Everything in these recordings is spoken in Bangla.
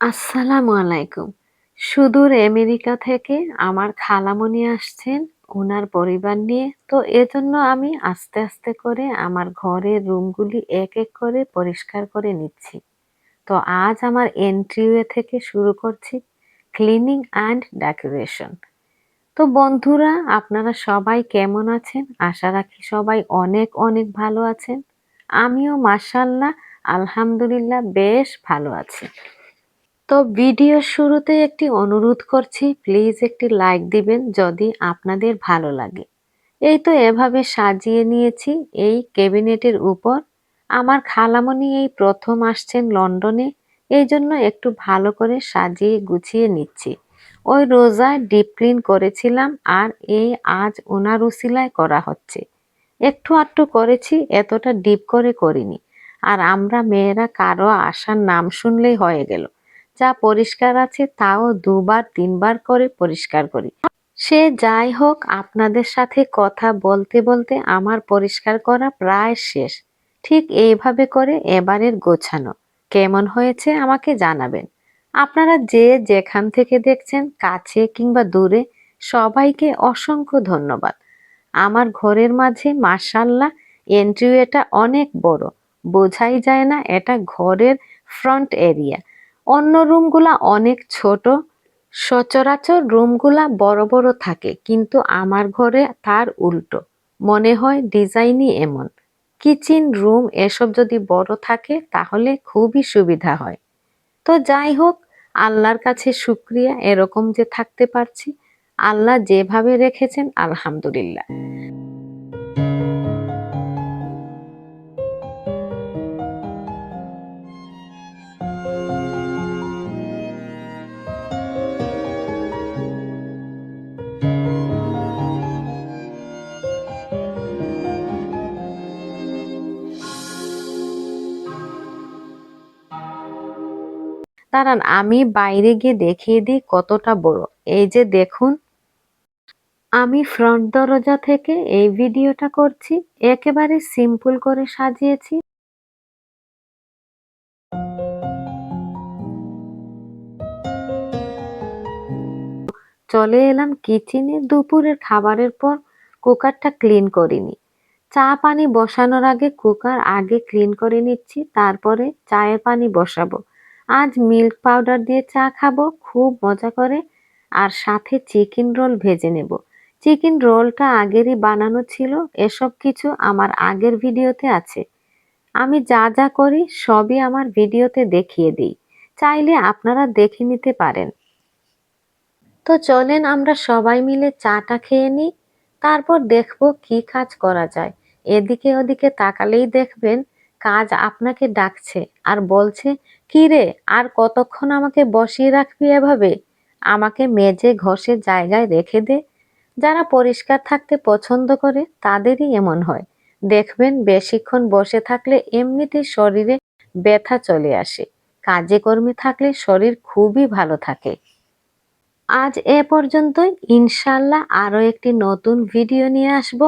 আসসালামু আলাইকুম। সুদূর আমেরিকা থেকে আমার খালামণি আসছেন ওনার পরিবার নিয়ে। তো এজন্য আমি আস্তে আস্তে করে আমার ঘরের রুমগুলি এক এক করে পরিষ্কার করে নিচ্ছি। তো আজ আমার এন্ট্রিওয়ে থেকে শুরু করছি, ক্লিনিং অ্যান্ড ডেকোরেশন। তো বন্ধুরা, আপনারা সবাই কেমন আছেন? আশা রাখি সবাই অনেক অনেক ভালো আছেন। আমিও মাসাল্লাহ আলহামদুলিল্লাহ, বেশ ভালো আছি। তো ভিডিও শুরুতে একটি অনুরোধ করছি প্লিজ একটি লাইক দিবেন যদি আপনাদের ভালো লাগে। এই তো এভাবে সাজিয়ে নিয়েছি, এই ক্যাবিনেটের উপর। আমার খালামণি এই প্রথম আসছেন লন্ডনে, এই জন্য একটু ভালো করে সাজিয়ে গুছিয়ে নিচ্ছি। ওই রোজা ডিপ ক্লিন করেছিলাম আর এই আজ ওনার উসিলায় করা হচ্ছে। একটু আটটু করেছি, এতটা ডিপ করে করিনি। আর আমরা মেয়েরা কারও আসার নাম শুনলেই হয়ে গেল। যা পরিষ্কার আছে তাও দুবার, তিনবার করে পরিষ্কার করি। সে যাই হোক, আপনাদের সাথে কথা বলতে বলতে আমার পরিষ্কার করা প্রায় শেষ। ঠিক এইভাবে করে এবারের গোছানো। কেমন হয়েছে আমাকে জানাবেন। আপনারা যে যেখান থেকে দেখছেন, কাছে কিংবা দূরে, সবাইকে অসংখ্য ধন্যবাদ। আমার ঘরের মাঝে মার্শাল্লাহ এন্ট্রিওয়েটা অনেক বড়। বোঝাই যায় না এটা ঘরের ফ্রন্ট এরিয়া। অন্য রুমগুলা অনেক ছোট। সচরাচর রুমগুলা বড় বড় থাকে, কিন্তু আমার ঘরে তার উল্টো। মনে হয় ডিজাইনই এমন। কিচেন রুম এসব যদি বড় থাকে, তাহলে খুবই সুবিধা হয়। তো যাই হোক, আল্লাহর কাছে শুক্রিয়া, এরকম যে থাকতে পারছি। আল্লাহ যেভাবে রেখেছেন, আলহামদুলিল্লাহ। দাঁড়ান, আমি বাইরে গিয়ে দেখিয়ে দিই কতটা বড়। এই যে দেখুন, আমি ফ্রন্ট দরজা থেকে এই ভিডিওটা করছি, একেবারে সিম্পল করে সাজিয়েছি। চলে এলাম কিচেনে দুপুরের খাবারের পর কুকারটা ক্লিন করিনি। চা পানি বসানোর আগে কুকার আগে ক্লিন করে নিচ্ছি, তারপরে চায়ের পানি বসাবো। আজ মিল্ক পাউডার দিয়ে চা খাব, খুব মজা করে। আর সাথে চিকেন রোল ভেজে নেব। চিকেন রোলটা আগেরই বানানো ছিল, এসব কিছু আমার আগের ভিডিওতে আছে। আমি যা যা করি সবই আমার ভিডিওতে দেখিয়ে দিই। চাইলে আপনারা দেখে নিতে পারেন। তো চলেন আমরা সবাই মিলে চাটা খেয়ে নিই, তারপর দেখব কি কাজ করা যায়। এদিকে ওদিকে তাকালেই দেখবেন কাজ আপনাকে ডাকছে আর বলছে, কি রে, আর কতক্ষণ আমাকে বসিয়ে রাখবি এভাবে? আমাকে মেজে ঘষে জায়গায় রেখে দে। যারা পরিষ্কার থাকতে পছন্দ করে, তাদেরই এমন হয়। দেখবেন বেশিক্ষণ বসে থাকলে এমনিতেই শরীরে ব্যথা চলে আসে। কাজে কর্মে থাকলে শরীর খুবই ভালো থাকে। আজ এ পর্যন্তই। ইনশাল্লাহ আরও একটি নতুন ভিডিও নিয়ে আসব।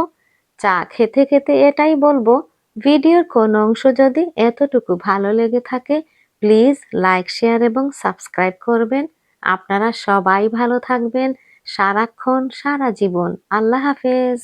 চা খেতে খেতে এটাই বলব ভিডিওর কোন অংশ যদি এতটুকু ভালো লেগে থাকে, প্লিজ লাইক, শেয়ার এবং সাবস্ক্রাইব করবেন। আপনারা সবাই ভালো থাকবেন। সারাক্ষণ, সারা জীবন। আল্লাহ হাফেজ।